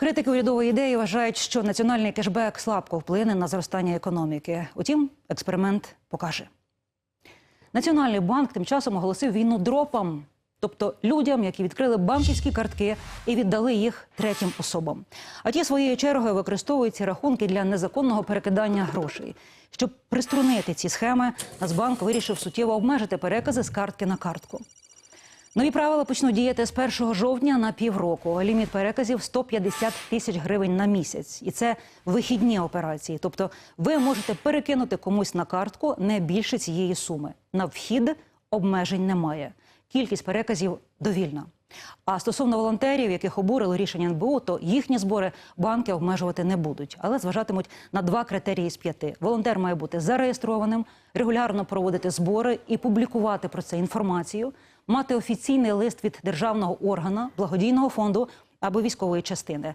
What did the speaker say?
Критики урядової ідеї вважають, що національний кешбек слабко вплине на зростання економіки. Утім, експеримент покаже. Національний банк тим часом оголосив війну дропам, тобто людям, які відкрили банківські картки і віддали їх третім особам. А ті своєю чергою використовують ці рахунки для незаконного перекидання грошей. Щоб приструнити ці схеми, Нацбанк вирішив суттєво обмежити перекази з картки на картку. Нові правила почнуть діяти з 1 жовтня на півроку. Ліміт переказів 150 тисяч гривень на місяць, і це вихідні операції. Тобто, ви можете перекинути комусь на картку не більше цієї суми. На вхід обмежень немає. Кількість переказів довільна. А стосовно волонтерів, яких обурило рішення НБУ, то їхні збори банки обмежувати не будуть, але зважатимуть на два критерії з п'яти. Волонтер має бути зареєстрованим, регулярно проводити збори і публікувати про це інформацію, мати офіційний лист від державного органа, благодійного фонду або військової частини.